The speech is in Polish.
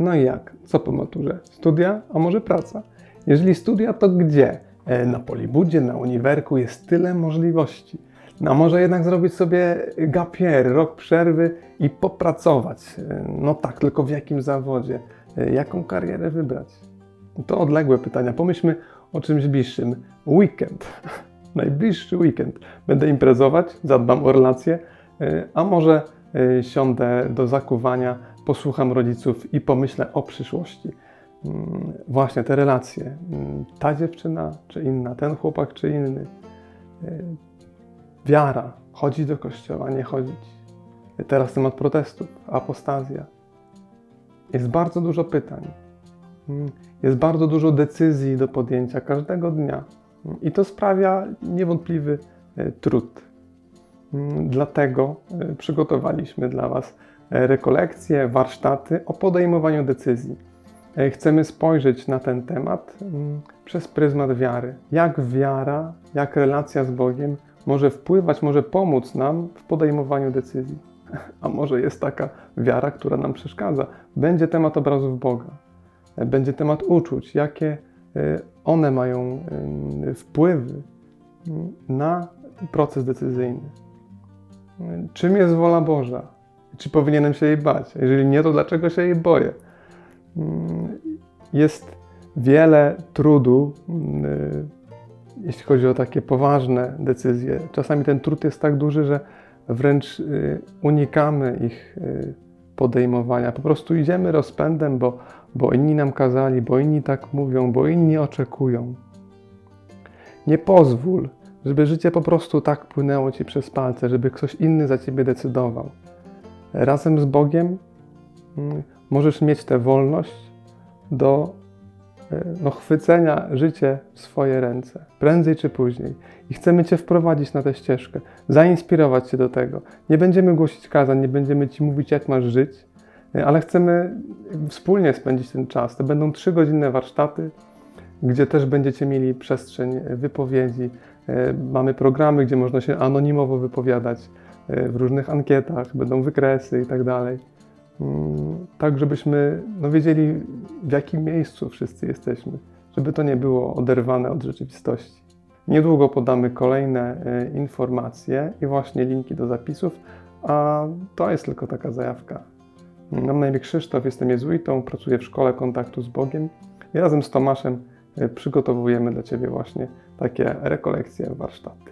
No i jak? Co po maturze? Studia, a może praca? Jeżeli studia, to gdzie? E, Na Polibudzie, na uniwerku jest tyle możliwości. No, może jednak zrobić sobie gapier, rok przerwy i popracować. E, No tak, tylko w jakim zawodzie? E, Jaką karierę wybrać? To odległe pytania. Pomyślmy o czymś bliższym. Weekend. Najbliższy weekend. Będę imprezować, zadbam o relacje, a może siądę do zakuwania, posłucham rodziców i pomyślę o przyszłości. Mm, Właśnie te relacje. Mm, Ta dziewczyna czy inna, ten chłopak czy inny. E, Wiara. Chodzić do kościoła, nie chodzić. Teraz temat protestów, apostazja. Jest bardzo dużo pytań. Mm, Jest bardzo dużo decyzji do podjęcia każdego dnia. I to sprawia niewątpliwy e, trud. Dlatego e, przygotowaliśmy dla Was e, rekolekcje, warsztaty o podejmowaniu decyzji. E, Chcemy spojrzeć na ten temat mm, przez pryzmat wiary. Jak wiara, jak relacja z Bogiem może wpływać, może pomóc nam w podejmowaniu decyzji. A może jest taka wiara, która nam przeszkadza. Będzie temat obrazów Boga. E, Będzie temat uczuć, jakie e, one mają wpływy mm, na proces decyzyjny. E, Czym jest wola Boża? Czy powinienem się jej bać? Jeżeli nie, to dlaczego się jej boję? Mm, Jest wiele trudu, mm, y, jeśli chodzi o takie poważne decyzje. Czasami ten trud jest tak duży, że wręcz y, unikamy ich y, podejmowania. Po prostu idziemy rozpędem, bo, bo inni nam kazali, bo inni tak mówią, bo inni oczekują. Nie pozwól, żeby życie po prostu tak płynęło ci przez palce, żeby ktoś inny za ciebie decydował. Razem z Bogiem mm, możesz mieć tę wolność do e, no, chwycenia życie w swoje ręce, prędzej czy później. I chcemy Cię wprowadzić na tę ścieżkę, zainspirować Cię do tego. Nie będziemy głosić kazań, nie będziemy Ci mówić, jak masz żyć, e, ale chcemy wspólnie spędzić ten czas. To będą trzygodzinne warsztaty, gdzie też będziecie mieli przestrzeń wypowiedzi. E, Mamy programy, gdzie można się anonimowo wypowiadać e, w różnych ankietach, będą wykresy i tak dalej. Mm, Tak, żebyśmy no, wiedzieli, w jakim miejscu wszyscy jesteśmy, żeby to nie było oderwane od rzeczywistości. Niedługo podamy kolejne e, informacje i właśnie linki do zapisów, a to jest tylko taka zajawka. Mam na imię Krzysztof, jestem jezuitą, pracuję w Szkole Kontaktu z Bogiem i razem z Tomaszem przygotowujemy dla Ciebie właśnie takie rekolekcje, warsztaty.